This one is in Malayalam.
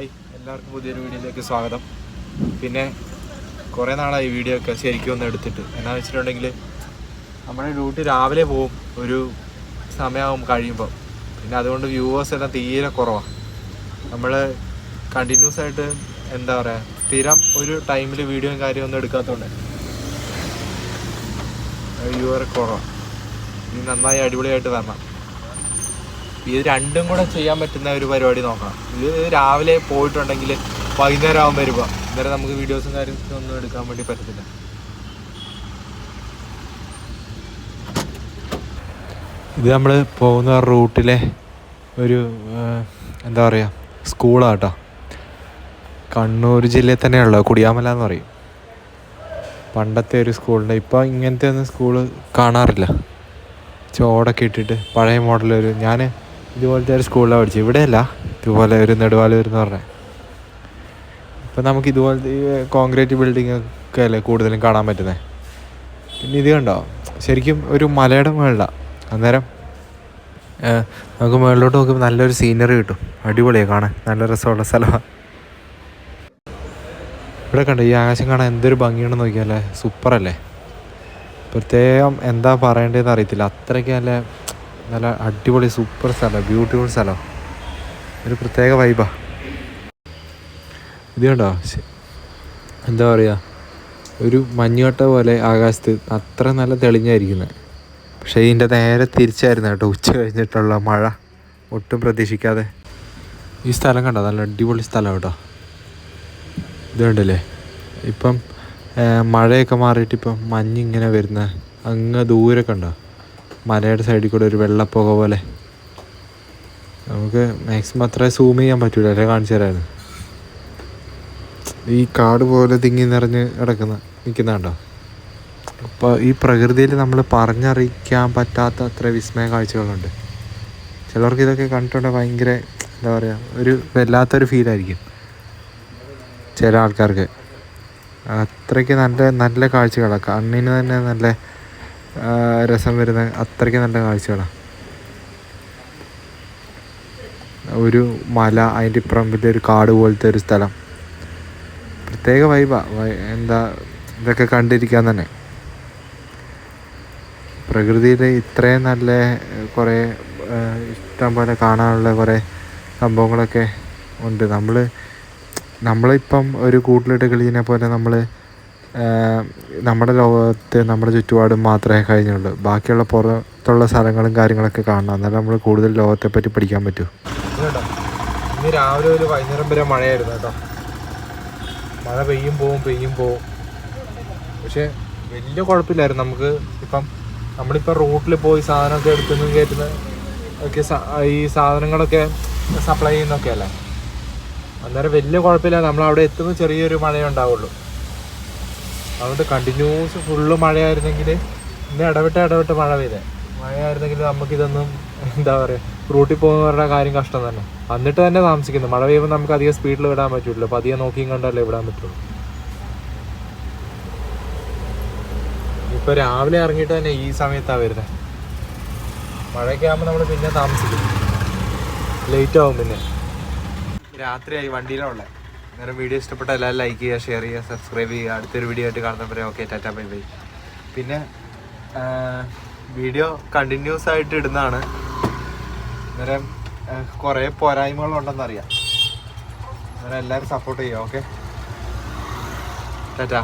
ഹായ്. എല്ലാവർക്കും പുതിയൊരു വീഡിയോയിലേക്ക് സ്വാഗതം. പിന്നെ കുറേ നാളായി വീഡിയോ ഒക്കെ ശരിക്കും ഒന്ന് എടുത്തിട്ട്. എന്നാന്ന് വെച്ചിട്ടുണ്ടെങ്കിൽ നമ്മുടെ ഡ്യൂട്ടി രാവിലെ പോവും. ഒരു സമയമാകും കഴിയുമ്പോൾ പിന്നെ അതുകൊണ്ട് വ്യൂവേഴ്സ് എല്ലാം തീരെ കുറവാണ് നമ്മൾ കണ്ടിന്യൂസ് ആയിട്ട് എന്താ പറയുക സ്ഥിരം ഒരു ടൈമിൽ വീഡിയോയും കാര്യവും ഒന്നും എടുക്കാത്തതുകൊണ്ട് വ്യൂവർ കുറവാണ് ഇനി നന്നായി അടിപൊളിയായിട്ട് വരണം. ഇത് രണ്ടും കൂടെ ചെയ്യാൻ പറ്റുന്ന ഒരു പരിപാടി നോക്കണം ഇത് രാവിലെ പോയിട്ടുണ്ടെങ്കിൽ വൈകുന്നേരം ആകുമ്പോൾ വരുമ്പോൾ അന്നേരം നമുക്ക് വീഡിയോസും കാര്യങ്ങളും ഒന്നും എടുക്കാൻ വേണ്ടി പറ്റത്തില്ല. ഇത് നമ്മൾ പോകുന്ന റൂട്ടിലെ ഒരു എന്താ പറയുക സ്കൂളാട്ടോ. കണ്ണൂർ ജില്ലയിൽ തന്നെയുള്ള കുടിയാമല എന്ന് പറയും. പണ്ടത്തെ ഒരു സ്കൂളുണ്ട്. ഇപ്പോൾ ഇങ്ങനത്തെ ഒന്നും സ്കൂൾ കാണാറില്ല. ചോടൊക്കെ ഇട്ടിട്ട് പഴയ മോഡലൊരു ഞാൻ ഇതുപോലത്തെ ഒരു സ്കൂളിലാണ് പഠിച്ചത്. ഇവിടെയല്ല. ഇതുപോലെ ഒരു നെടുവാലൂർ എന്ന് പറഞ്ഞ. ഇപ്പം നമുക്ക് ഇതുപോലത്തെ കോൺക്രീറ്റ് ബിൽഡിംഗ് ഒക്കെ അല്ലേ കൂടുതലും കാണാൻ പറ്റുന്നത് പിന്നെ ഇത് കണ്ടോ? ശരിക്കും ഒരു മലയുടെ മുകളിലാണ് അന്നേരം നമുക്ക് മുകളിലോട്ട് നോക്കുമ്പോൾ നല്ലൊരു സീനറി കിട്ടും. അടിപൊളിയാണ് കാണാൻ. നല്ല രസമുള്ള സ്ഥലമാണ് ഇവിടെ കണ്ടോ ഈ ആകാശം കാണാൻ എന്തൊരു ഭംഗിയാണെന്ന് നോക്കിയാലേ. സൂപ്പറല്ലേ? പ്രത്യേകം എന്താ പറയേണ്ടതെന്ന് അറിയത്തില്ല. അത്രയ്ക്ക് നല്ല നല്ല അടിപൊളി സൂപ്പർ സ്ഥലമാണ് ബ്യൂട്ടിഫുൾ സ്ഥലമാണ് ഒരു പ്രത്യേക വൈബാ ഇത് കണ്ടോ? എന്താ പറയുക ഒരു മഞ്ഞുകട്ട പോലെ ആകാശത്ത് അത്ര നല്ല തെളിഞ്ഞായിരിക്കുന്നത് പക്ഷേ ഇതിന്റെ നേരെ തിരിച്ചായിരുന്നു കേട്ടോ. ഉച്ച കഴിഞ്ഞിട്ടുള്ള മഴ. ഒട്ടും പ്രതീക്ഷിക്കാതെ. ഈ സ്ഥലം കണ്ടോ? നല്ല അടിപൊളി സ്ഥലം കേട്ടോ. ഇത് കണ്ടില്ലേ? ഇപ്പം മഴയൊക്കെ മാറിയിട്ട് ഇപ്പം മഞ്ഞിങ്ങനെ വരുന്ന അങ്ങ് ദൂരെ കണ്ടോ മലയുടെ സൈഡിൽ കൂടെ ഒരു വെള്ളപ്പുക പോലെ. നമുക്ക് മാക്സിമം അത്ര സൂം ചെയ്യാൻ പറ്റൂല അല്ലേ? കാണിച്ചു തരായിരുന്നു ഈ കാട് പോലെ തിങ്ങി നിറഞ്ഞ് കിടക്കുന്ന നിൽക്കുന്നുണ്ടോ അപ്പോൾ ഈ പ്രകൃതിയിൽ നമ്മൾ പറഞ്ഞറിയിക്കാൻ പറ്റാത്ത അത്ര വിസ്മയ കാഴ്ചകളുണ്ട്. ചിലർക്ക് ഇതൊക്കെ കണ്ടിട്ടുണ്ടെങ്കിൽ ഭയങ്കര എന്താ പറയുക ഒരു വല്ലാത്തൊരു ഫീലായിരിക്കും ചില ആൾക്കാർക്ക്. അത്രയ്ക്ക് നല്ല നല്ല കാഴ്ചകളാണ് കണ്ണിന് തന്നെ നല്ല രസം വരുന്ന അത്രയ്ക്ക് നല്ല കാഴ്ചകളാണ് ഒരു മല അതിന്റെ ഇപ്പുറം വലിയൊരു കാട് പോലത്തെ ഒരു സ്ഥലം. പ്രത്യേക വൈബാ എന്താ ഇതൊക്കെ കണ്ടിരിക്കാൻ തന്നെ. പ്രകൃതിയിൽ ഇത്രയും നല്ല കുറേ ഇഷ്ടം പോലെ കാണാനുള്ള കുറേ സംഭവങ്ങളൊക്കെ ഉണ്ട്. നമ്മൾ നമ്മളിപ്പം ഒരു കൂട്ടിലിട്ട് കളിയിനെ പോലെ നമ്മൾ നമ്മുടെ ലോകത്ത് നമ്മുടെ ചുറ്റുപാടും മാത്രമേ കഴിഞ്ഞുള്ളൂ. ബാക്കിയുള്ള പുറത്തുള്ള സ്ഥലങ്ങളും കാര്യങ്ങളൊക്കെ കാണണം. എന്നാലും നമ്മൾ കൂടുതൽ ലോകത്തെ പറ്റി പഠിക്കാൻ പറ്റൂ. ഇന്ന് രാവിലെ ഒരു വൈകുന്നേരം വരെ മഴയായിരുന്നു കേട്ടോ. മഴ പെയ്യും പോവും പെയ്യും പോവും. പക്ഷെ വലിയ കുഴപ്പമില്ലായിരുന്നു. നമുക്ക് ഇപ്പം നമ്മളിപ്പോൾ റൂട്ടിൽ പോയി സാധനമൊക്കെ എടുക്കുന്നു കയറ്റുന്ന ഒക്കെ ഈ സാധനങ്ങളൊക്കെ സപ്ലൈ ചെയ്യുന്നൊക്കെ അല്ലേ? അന്നേരം വലിയ കുഴപ്പമില്ല നമ്മൾ അവിടെ എത്തുമ്പോൾ ചെറിയൊരു മഴയേ ഉണ്ടാവുള്ളൂ. അതുകൊണ്ട് കണ്ടിന്യൂസ് ഫുള്ള് മഴയായിരുന്നെങ്കിൽ ഇന്ന് ഇടവിട്ട് ഇടവിട്ട് മഴ പെയ്തേ. മഴയായിരുന്നെങ്കിൽ നമുക്കിതൊന്നും എന്താ പറയുക റൂട്ടിൽ പോകുന്നവരുടെ കാര്യം കഷ്ടം തന്നെ. എന്നിട്ട് തന്നെ താമസിക്കുന്നു. മഴ പെയ്യുമ്പോൾ നമുക്ക് അധികം സ്പീഡിൽ വിടാൻ പറ്റില്ല അധികം നോക്കിയും കണ്ടല്ലേ വിടാൻ പറ്റുള്ളൂ. ഇപ്പോൾ രാവിലെ ഇറങ്ങിയിട്ട് തന്നെ ഈ സമയത്താണ് വരുന്നത് മഴയൊക്കെ ആകുമ്പോൾ നമ്മൾ പിന്നെ താമസിക്കും. ലേറ്റ് ആവും പിന്നെ. രാത്രിയായി വണ്ടിയിലുള്ള അന്നേരം വീഡിയോ ഇഷ്ടപ്പെട്ട എല്ലാവരും ലൈക്ക് ചെയ്യുക ഷെയർ ചെയ്യുക സബ്സ്ക്രൈബ് ചെയ്യുക. അടുത്തൊരു വീഡിയോ ആയിട്ട് കാണുന്നവരെ ഓക്കെ ടാറ്റ ബൈ ബൈ പിന്നെ വീഡിയോ കണ്ടിന്യൂസ് ആയിട്ട് ഇടുന്നതാണ്. അന്നേരം കുറേ പോരായ്മകളുണ്ടെന്നറിയാം അന്നേരം എല്ലാവരും സപ്പോർട്ട് ചെയ്യുക ഓക്കെ ടാറ്റ.